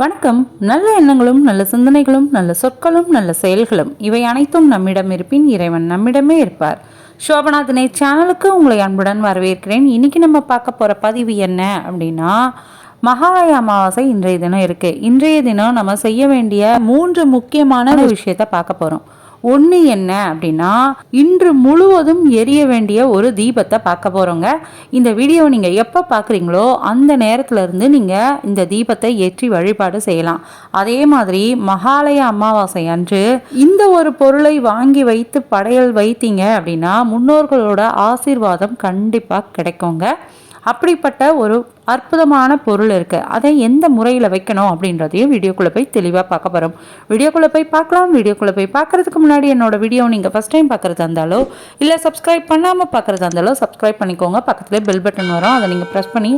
வணக்கம். நல்ல எண்ணங்களும் நல்ல சிந்தனைகளும் நல்ல சொற்களும் நல்ல செயல்களும் இவை அனைத்தும் நம்மிடம் இருப்பின் இறைவன் நம்மிடமே இருப்பார். சோபனா தினை சேனலுக்கு உங்களை அன்புடன் வரவேற்கிறேன். இன்னைக்கு நம்ம பார்க்க போகிற பதிவு என்ன அப்படின்னா மகாலய அமாவாசை இன்றைய தினம் இருக்கு. இன்றைய தினம் நம்ம செய்ய வேண்டிய மூன்று முக்கியமான விஷயத்த பார்க்க போகிறோம் ஒன்று என்ன அப்படின்னா இன்று முழுவதும் எரிய வேண்டிய ஒரு தீபத்தை பார்க்க போகிறோங்க இந்த வீடியோவை நீங்கள் எப்போ பார்க்குறீங்களோ அந்த நேரத்தில் இருந்து நீங்கள் இந்த தீபத்தை ஏற்றி வழிபாடு செய்யலாம். அதே மாதிரி மகாலய அமாவாசை அன்று இந்த ஒரு பொருளை வாங்கி வைத்து படையல் வைத்தீங்க அப்படின்னா முன்னோர்களோட ஆசீர்வாதம் கண்டிப்பாக கிடைக்குங்க. அப்படிப்பட்ட ஒரு அற்புதமான பொருள் இருக்குது அதை எந்த முறையில் வைக்கணும் அப்படின்றதையும் வீடியோக்குள்ளே போய் தெளிவாக பார்க்க போகிறோம் வீடியோக்குள்ளே போய் பார்க்கலாம். வீடியோக்குள்ளே போய் பார்க்குறதுக்கு முன்னாடி என்னோட வீடியோ நீங்கள் ஃபஸ்ட் டைம் பார்க்குறதா இருந்தாலோ இல்லை சப்ஸ்கிரைப் பண்ணாமல் பார்க்குறதா இருந்தாலோ சப்ஸ்கிரைப் பண்ணிக்கோங்க. பக்கத்துலேயே பெல் பட்டன் வரும். அதை நீங்கள் ப்ரெஸ் பண்ணி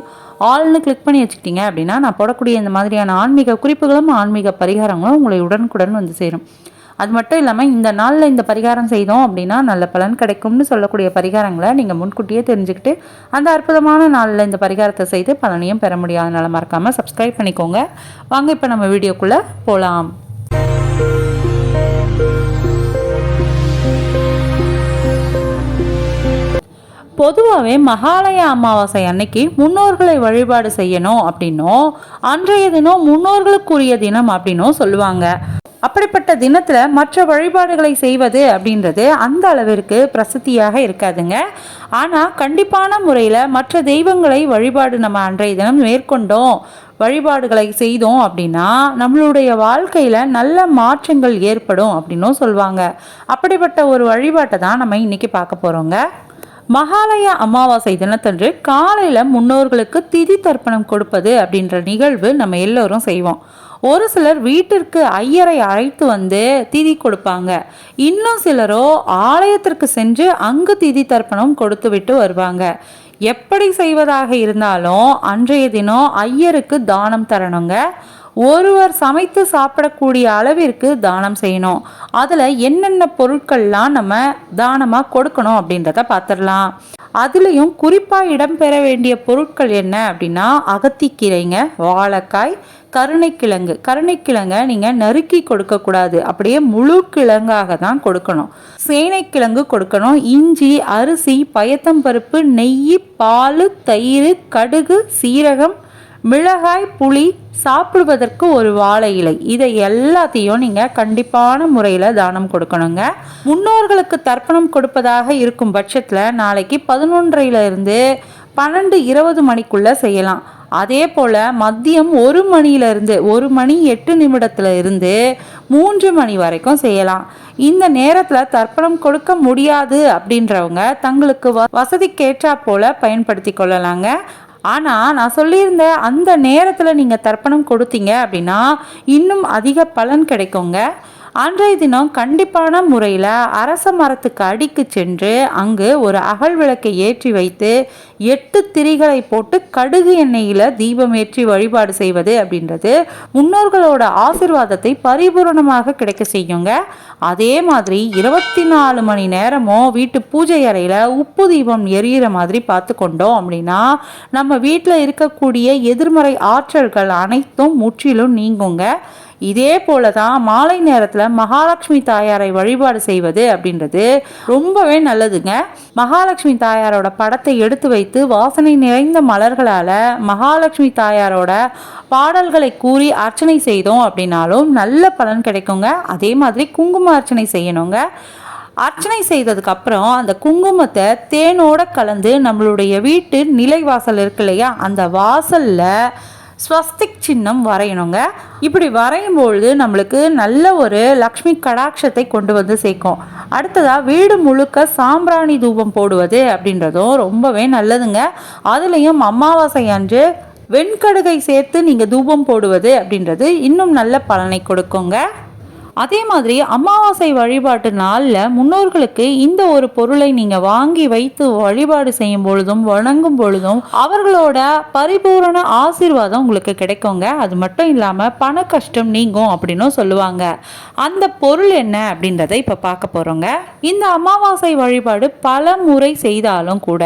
ஆல்னு கிளிக் பண்ணி வச்சுக்கிட்டீங்க அப்படின்னா நான் போடக்கூடிய இந்த மாதிரியான ஆன்மீக குறிப்புகளும் ஆன்மீக பரிகாரங்களும் உங்களை உடனுக்குடன் வந்து சேரும். அது மட்டும் இல்லாமல் இந்த நாளில் இந்த பரிகாரம் செய்தோம் அப்படின்னா நல்ல பலன் கிடைக்கும்னு சொல்லக்கூடிய பரிகாரங்களை நீங்கள் முன்கூட்டியே தெரிஞ்சுக்கிட்டு அந்த அற்புதமான நாளில் இந்த பரிகாரத்தை செய்து பலனையும் பெற முடியாதனால மறக்காமல் சப்ஸ்கிரைப் பண்ணிக்கோங்க. வாங்க இப்போ நம்ம வீடியோக்குள்ளே போகலாம் பொதுவாகவே மகாலய அமாவாசை அன்னைக்கு முன்னோர்களை வழிபாடு செய்யணும் அப்படின்னும் அன்றைய தினம் முன்னோர்களுக்குரிய தினம் அப்படின்னும் சொல்லுவாங்க. அப்படிப்பட்ட தினத்தில் மற்ற வழிபாடுகளை செய்வது அப்படின்றது அந்த அளவிற்கு பிரசித்தியாக இருக்காதுங்க. ஆனால் கண்டிப்பான முறையில் மற்ற தெய்வங்களை வழிபாடு நம்ம அன்றைய தினம் மேற்கொண்டோம் வழிபாடுகளை செய்தோம் அப்படின்னா நம்மளுடைய வாழ்க்கையில் நல்ல மாற்றங்கள் ஏற்படும் அப்படின்னும் சொல்லுவாங்க அப்படிப்பட்ட ஒரு வழிபாட்டை தான் நம்ம இன்றைக்கி பார்க்க போகிறோங்க மகாலய அமாவாசை தினத்தன்று காலையில் முன்னோர்களுக்கு திதி தர்ப்பணம் கொடுப்பது அப்படின்ற நிகழ்வு நம்ம எல்லோரும் செய்வோம். ஒரு சிலர் வீட்டிற்கு ஐயரை அழைத்து வந்து திதி கொடுப்பாங்க. இன்னும் சிலரோ ஆலயத்திற்கு சென்று அங்கு திதி தர்ப்பணம் கொடுத்து விட்டு வருவாங்க. எப்படி செய்வதாக இருந்தாலும் அன்றைய தினம் ஐயருக்கு தானம் தரணுங்க. ஒருவர் சமைத்து சாப்பிடக்கூடிய அளவிற்கு தானம் செய்யணும். அதில் என்னென்ன பொருட்கள்லாம் நம்ம தானமாக கொடுக்கணும் அப்படின்றத பார்த்துடலாம் அதுலேயும் குறிப்பாக இடம்பெற வேண்டிய பொருட்கள் என்ன அப்படின்னா அகத்திக்கீரைங்க வாழைக்காய் கருணைக்கிழங்கு. கருணைக்கிழங்கை நீங்கள் நறுக்கி கொடுக்கக்கூடாது. அப்படியே முழு கிழங்காக தான் கொடுக்கணும். சேனைக்கிழங்கு கொடுக்கணும். இஞ்சி அரிசி பயத்தம்பருப்பு நெய் பால் தயிர் கடுகு சீரகம் மிளகாய் புளி சாப்பிடுவதற்கு ஒரு வாழை இலை. இதை எல்லாத்தையும் நீங்கள் கண்டிப்பான முறையில் தானம் கொடுக்கணுங்க. முன்னோர்களுக்கு தர்ப்பணம் கொடுப்பதாக இருக்கும் பட்சத்தில் நாளைக்கு பதினொன்றையில இருந்து பன்னெண்டு இருபது மணிக்குள்ளே செய்யலாம். அதே போல் மதியம் ஒரு மணியிலிருந்து ஒரு மணி எட்டு நிமிடத்தில் இருந்து மூன்று மணி வரைக்கும் செய்யலாம். இந்த நேரத்தில் தர்ப்பணம் கொடுக்க முடியாது அப்படின்றவங்க தங்களுக்கு வ வசதிக்கேற்றா போல பயன்படுத்தி கொள்ளலாங்க. ஆனால் நான் சொல்லியிருந்த அந்த நேரத்தில் நீங்கள் தர்ப்பணம் கொடுத்தீங்க அப்படின்னா இன்னும் அதிக பலன் கிடைக்குங்க. அன்றைய தினம் கண்டிப்பான முறையில் அரச மரத்துக்கு அடிக்கு சென்று அங்கு ஒரு அகல் விளக்கை ஏற்றி வைத்து எட்டு திரிகளை போட்டு கடுகு எண்ணெயில் தீபம் ஏற்றி வழிபாடு செய்வது அப்படின்றது முன்னோர்களோட ஆசிர்வாதத்தை பரிபூரணமாக கிடைக்க செய்யுங்க. அதே மாதிரி இருபத்தி நாலு மணி நேரமும் வீட்டு பூஜை அறையில் உப்பு தீபம் எரியிற மாதிரி பார்த்து கொண்டோம் அப்படின்னா நம்ம வீட்டில் இருக்கக்கூடிய எதிர்மறை ஆற்றல்கள் அனைத்தும் முற்றிலும் நீங்குங்க. இதே போல தான் மாலை நேரத்தில் மகாலட்சுமி தாயாரை வழிபாடு செய்வது அப்படின்றது ரொம்பவே நல்லதுங்க. மகாலட்சுமி தாயாரோட படத்தை எடுத்து வைத்து வாசனை நிறைந்த மலர்களால் மகாலட்சுமி தாயாரோட பாடல்களை கூறி அர்ச்சனை செய்தோம் அப்படின்னாலும் நல்ல பலன் கிடைக்குங்க. அதே மாதிரி குங்கும அர்ச்சனை செய்யணுங்க. அர்ச்சனை செய்ததுக்கு அப்புறம் அந்த குங்குமத்தை தேனோட கலந்து நம்மளுடைய வீட்டு நிலை வாசல் இருக்கு இல்லையா? அந்த வாசலில் ஸ்வஸ்திக் சின்னம் வரையணுங்க. இப்படி வரையும் பொழுது நம்மளுக்கு நல்ல ஒரு லக்ஷ்மி கடாட்சத்தை கொண்டு வந்து சேர்க்கும். அடுத்ததாக வீடு முழுக்க சாம்பிராணி தூபம் போடுவது அப்படின்றதும் ரொம்பவே நல்லதுங்க. அதுலேயும் அமாவாசை அன்று வெண்கடுகை சேர்த்து நீங்கள் தூபம் போடுவது அப்படின்றது இன்னும் நல்ல பலனை கொடுக்குங்க. அதே மாதிரி அமாவாசை வழிபாட்டு நாளில் முன்னோர்களுக்கு இந்த ஒரு பொருளை நீங்கள் வாங்கி வைத்து வழிபாடு செய்யும் பொழுதும் வணங்கும் பொழுதும் அவர்களோட பரிபூரண ஆசீர்வாதம் உங்களுக்கு கிடைக்குங்க. அது மட்டும் இல்லாமல் பண கஷ்டம் நீங்கும் அப்படின்னும் சொல்லுவாங்க. அந்த பொருள் என்ன அப்படின்றத இப்போ பார்க்க போகிறோங்க இந்த அமாவாசை வழிபாடு பல முறை செய்தாலும் கூட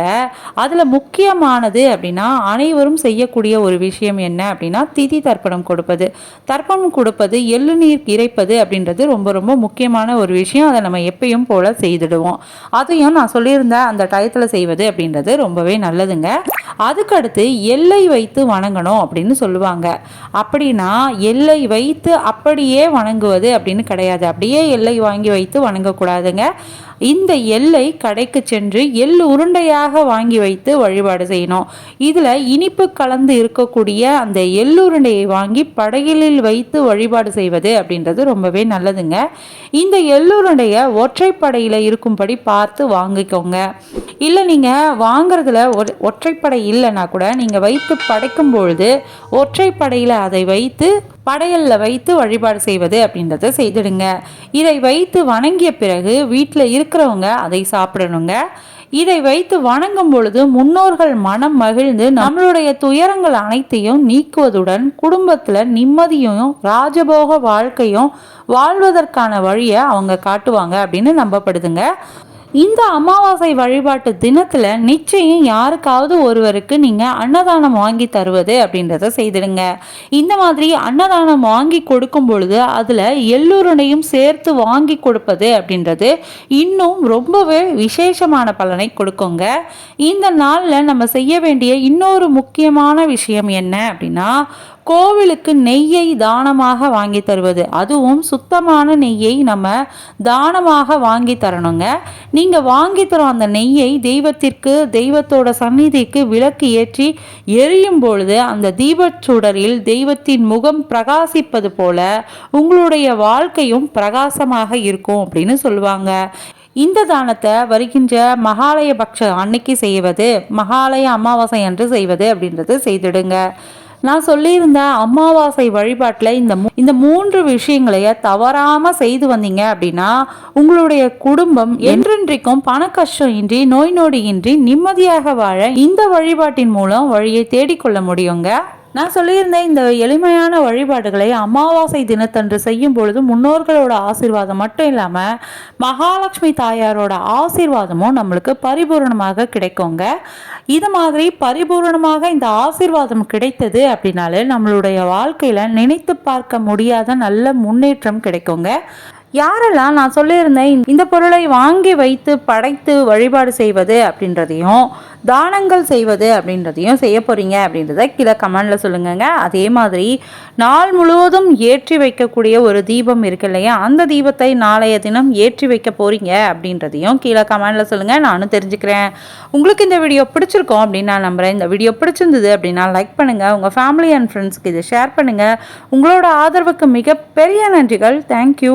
அதில் முக்கியமானது அப்படின்னா அனைவரும் செய்யக்கூடிய ஒரு விஷயம் என்ன அப்படின்னா திதி தர்ப்பணம் கொடுப்பது. தர்ப்பணம் கொடுப்பது எள்ளு நீர் இறைப்பது அப்படின்றது ரொம்ப ரொம்ப முக்கியமான ஒரு விஷயம். அதை நம்ம எப்பயும் போல செய்துடுவோம். அதையும் நான் சொல்லியிருந்தேன் அந்த டயத்தில் செய்வது அப்படின்றது ரொம்பவே நல்லதுங்க. அதுக்கடுத்து எல்லை வைத்து வணங்கணும் அப்படின்னு சொல்லுவாங்க. அப்படின்னா எல்லை வைத்து அப்படியே வணங்குவது அப்படின்னு கிடையாது. அப்படியே எல்லை வாங்கி வைத்து வணங்கக்கூடாதுங்க. இந்த எல்லை கடைக்கு சென்று எள் உருண்டையாக வாங்கி வைத்து வழிபாடு செய்யணும். இதில் இனிப்பு கலந்து இருக்கக்கூடிய அந்த எள்ளுருண்டையை வாங்கி படகிலில் வைத்து வழிபாடு செய்வது அப்படின்றது ரொம்பவே நல்லதுங்க. இந்த எள்ளுருண்டையை ஒற்றைப்படையில் இருக்கும்படி பார்த்து வாங்கிக்கோங்க. இல்லை நீங்கள் வாங்குறதுல ஒற்றைப்படை இல்லைன்னா கூட நீங்கள் வைத்து படைக்கும் பொழுது ஒற்றை படையில் அதை வைத்து படையலில் வைத்து வழிபாடு செய்வது அப்படின்றத செய்திடுங்க. இதை வைத்து வணங்கிய பிறகு வீட்டில் இருக்கிறவங்க அதை சாப்பிடணுங்க. இதை வைத்து வணங்கும் பொழுது முன்னோர்கள் மனம் மகிழ்ந்து நம்மளுடைய துயரங்கள் அனைத்தையும் நீக்குவதுடன் குடும்பத்தில் நிம்மதியும் ராஜபோக வாழ்க்கையும் வாழ்வதற்கான வழியை அவங்க காட்டுவாங்க அப்படின்னு நம்பப்படுதுங்க. இந்த அமாவாசை வழிபாட்டு தினத்தில் நிச்சயம் யாருக்காவது ஒருவருக்கு நீங்கள் அன்னதானம் வாங்கி தருவது அப்படின்றத செய்திடுங்க. இந்த மாதிரி அன்னதானம் வாங்கி கொடுக்கும் பொழுது அதில் எல்லோருடையும் சேர்த்து வாங்கி கொடுப்பது அப்படின்றது இன்னும் ரொம்பவே விசேஷமான பலனை கொடுக்குங்க. இந்த நாளில் நம்ம செய்ய வேண்டிய இன்னொரு முக்கியமான விஷயம் என்ன அப்படின்னா கோவிலுக்கு நெய்யை தானமாக வாங்கி தருவது. அதுவும் சுத்தமான நெய்யை நம்ம தானமாக வாங்கி தரணுங்க. நீங்கள் வாங்கி தரும் அந்த நெய்யை தெய்வத்திற்கு தெய்வத்தோட சந்நிதிக்கு விளக்கு ஏற்றி எரியும் பொழுது அந்த தீபச்சுடரில் தெய்வத்தின் முகம் பிரகாசிப்பது போல உங்களுடைய வாழ்க்கையும் பிரகாசமாக இருக்கும் அப்படின்னு சொல்லுவாங்க. இந்த தானத்தை வருகின்ற மகாலய பக்ஷ அன்னைக்கு செய்வது மகாலய அமாவாசை அன்று செய்வது அப்படின்றது செய்திடுங்க. நான் சொல்லியிருந்த அமாவாசை வழிபாட்டில் இந்த இந்த மூன்று விஷயங்களைய தவறாமல் செய்து வந்தீங்க அப்படின்னா உங்களுடைய குடும்பம் என்றென்றைக்கும் பண கஷ்டம் இன்றி நோய் நொடி இன்றி நிம்மதியாக வாழ இந்த வழிபாட்டின் மூலம் வழியை தேடிக்கொள்ள முடியுங்க? நான் சொல்லியிருந்தேன் இந்த எளிமையான வழிபாடுகளை அமாவாசை தினத்தன்று செய்யும் பொழுது முன்னோர்களோட ஆசீர்வாதம் மட்டும் இல்லாமல் மகாலட்சுமி தாயாரோட ஆசீர்வாதமும் நம்மளுக்கு பரிபூரணமாக கிடைக்குங்க. இது மாதிரி பரிபூரணமாக இந்த ஆசீர்வாதம் கிடைத்தது அப்படின்னாலே நம்மளுடைய வாழ்க்கையில் நினைத்து பார்க்க முடியாத நல்ல முன்னேற்றம் கிடைக்குங்க. யாரெல்லாம் நான் சொல்லியிருந்தேன் இந்த- பொருளை வாங்கி வைத்து படைத்து வழிபாடு செய்வது அப்படின்றதையும் தானங்கள் செய்வது அப்படின்றதையும் செய்ய போகிறீங்க அப்படின்றத கீழே கமெண்டில் சொல்லுங்கங்க. அதே மாதிரி நாள் முழுவதும் ஏற்றி வைக்கக்கூடிய ஒரு தீபம் இருக்கு இல்லையா? அந்த தீபத்தை நாளைய தினம் ஏற்றி வைக்க போகிறீங்க அப்படின்றதையும் கீழே கமெண்டில் சொல்லுங்கள் நானும் தெரிஞ்சுக்கிறேன். உங்களுக்கு இந்த வீடியோ பிடிச்சிருக்கோம் அப்படின்னு நான் நம்புகிறேன் இந்த வீடியோ பிடிச்சிருந்தது அப்படின்னா லைக் பண்ணுங்கள் உங்கள் ஃபேமிலி அண்ட் ஃப்ரெண்ட்ஸ்க்கு இதை ஷேர் பண்ணுங்கள் உங்களோட ஆதரவுக்கு மிகப்பெரிய நன்றிகள். தேங்க்யூ